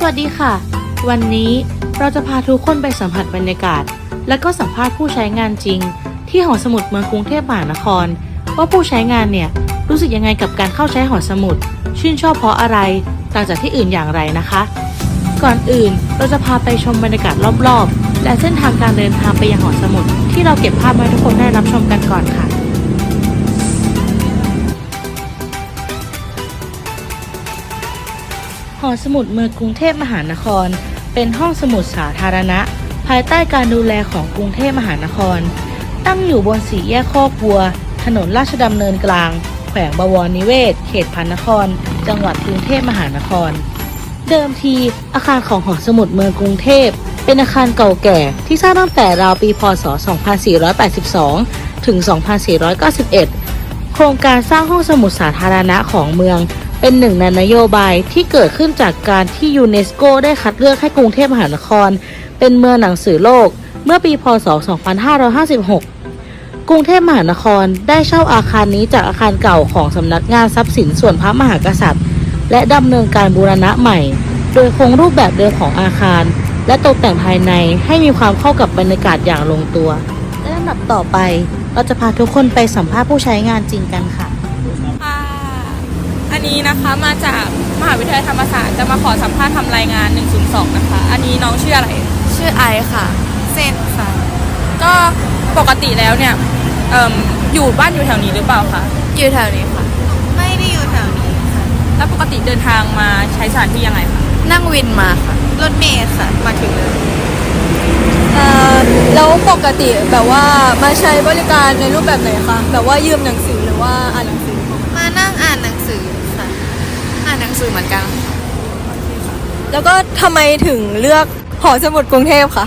สวัสดีค่ะ วันนี้เราจะพาทุกคนไปสัมผัสบรรยากาศ และก็สัมภาษณ์ผู้ใช้งานจริง ที่หอสมุดเมืองกรุงเทพมหานคร ว่าผู้ใช้งานเนี่ยรู้สึกยังไงกับการเข้าใช้หอสมุด ชื่นชอบเพราะอะไรต่างจากที่อื่นอย่างไรนะคะ ก่อนอื่นเราจะพาไปชมบรรยากาศรอบๆ และเส้นทางการเดินทางไปยังหอสมุด ที่เราเก็บภาพมาให้ทุกคนได้รับชมกันก่อนค่ะ หอสมุดเมืองกรุงเทพมหานคร เป็นห้องสมุดสาธารณะ ภายใต้การดูแลของกรุงเทพมหานคร ตั้งอยู่บนสี่แยกคอกวัว ถนนราชดำเนินกลาง แขวงบวรนิเวศ เขตพันนคร จังหวัดกรุงเทพมหานคร เดิมทีอาคารของหอสมุดเมืองกรุงเทพ เป็นอาคารเก่าแก่ที่สร้างตั้งแต่ราวปีพศ 2482 ถึง 2491 โครงการสร้างห้องสมุดสาธารณะของเมือง เป็นหนึ่งในนโยบายที่เกิดขึ้นจากการที่ยูเนสโกได้คัดเลือกให้กรุงเทพมหานคร เป็นเมืองหนังสือโลก เมื่อปีพศ 2556 กรุงเทพมหานครได้เช่าอาคารนี้จากอาคารเก่าของสำนักงานทรัพย์สินส่วนพระมหากษัตริย์ และดำเนินการบูรณะใหม่ โดยคงรูปแบบเดิมของอาคาร และตกแต่งภายในให้มีความเข้ากับบรรยากาศอย่างลงตัว และลำดับต่อไปเราจะพาทุกคนไปสัมภาษณ์ผู้ใช้งานจริงกันค่ะค่ะ อันนี้นะคะมาจากมหาวิทยาลัยธรรมศาสตร์จะมาขอสัมภาษณ์ทำรายงาน 102 นะคะ อันนี้น้องชื่ออะไร ชื่อไอค่ะ เซนค่ะ ก็ปกติแล้วเนี่ยเอิ่มอยู่บ้านอยู่แถวนี้หรือเปล่าคะ อยู่แถวนี้ค่ะ ไม่ได้อยู่แถวนี้ค่ะ แล้วปกติเดินทางมาใช้สถานที่ยังไงคะนั่งวินมาค่ะ รถเมล์ค่ะ มาถึงเลยแล้วปกติแบบว่ามาใช้บริการในรูปแบบไหนคะ แบบว่ายืมหนังสือหรือว่าอ่านหนังสือ มานั่งอ่านหนังสือค่ะ อ่านหนังสือ เหมือนกันค่ะแล้วก็ทำไมถึงเลือกหอสมุดกรุงเทพคะ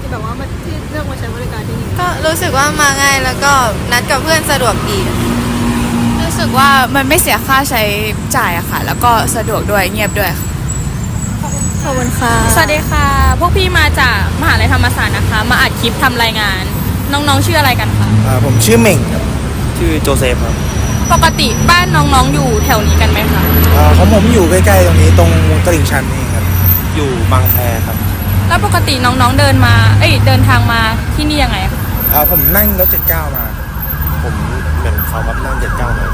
ที่แบบว่ามาที่เลือกมาใช้บริการที่นี่ก็รู้สึกว่ามาง่ายแล้วก็นัดกับเพื่อนสะดวกดี รู้สึกว่ามันไม่เสียค่าใช้จ่ายอะค่ะ แล้วก็สะดวกด้วยเงียบด้วยค่ะขอบคุณค่ะ สวัสดีค่ะ พวกพี่มาจากมหาลัยธรรมศาสตร์นะคะ มาอัดคลิปทำรายงาน น้องๆชื่ออะไรกันคะ อ่าผมชื่อเหม่งครับ ชื่อโจเซฟครับ ปกติบ้านน้องๆอยู่แถวนี้กันไหมคะอ่าของผมอยู่ใกล้ๆตรงนี้ตรงตลิ่งชันนี่ครับ อยู่บางแคครับแล้วปกติน้องๆเดินมา เอ้ยเดินทางมาที่นี่ยังไงคะอ่าผมนั่งรถ79มา ผมเหมือนเขาครับนั่ง79มา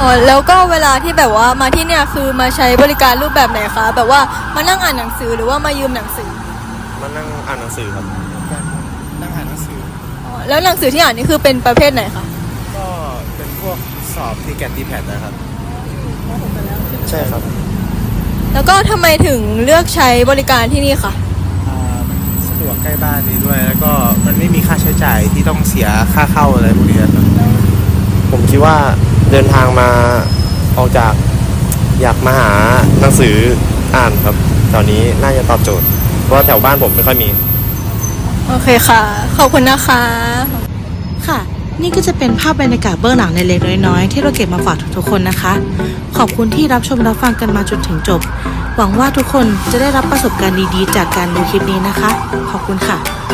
อ๋อแล้วก็เวลาที่แบบว่ามาที่เนี่ยคือมาใช้บริการรูปแบบไหนคะ แบบว่ามานั่งอ่านหนังสือหรือว่ามายืมหนังสือมานั่งอ่านหนังสือครับ นั่งอ่านหนังสือ อ๋อแล้วหนังสือที่อ่านนี่คือเป็นประเภทไหนคะก็เป็นพวก สอบทีแกตทีแพดนะครับ ใช่ครับแล้วก็ทำไมถึงเลือกใช้บริการที่นี่คะอ่ามันสะดวกใกล้บ้านดีด้วย แล้วก็มันไม่มีค่าใช้จ่ายที่ต้องเสียค่าเข้าอะไรพวกนี้ครับผมคิดว่าเดินทางมาออกจากอยากมาหาหนังสืออ่านครับแถวนี้น่าจะตอบโจทย์ เพราะว่าแถวบ้านผมไม่ค่อยมี โอเคค่ะ ขอบคุณนะคะค่ะ นี่ก็จะเป็นภาพบรรยากาศเบื้องหลังในเล็กน้อยๆ ที่เราเก็บมาฝากทุกๆคนนะคะ ขอบคุณที่รับชมรับฟังกันมาจนถึงจบ หวังว่าทุกคนจะได้รับประสบการณ์ดีๆ จากการดูคลิปนี้นะคะ ขอบคุณค่ะ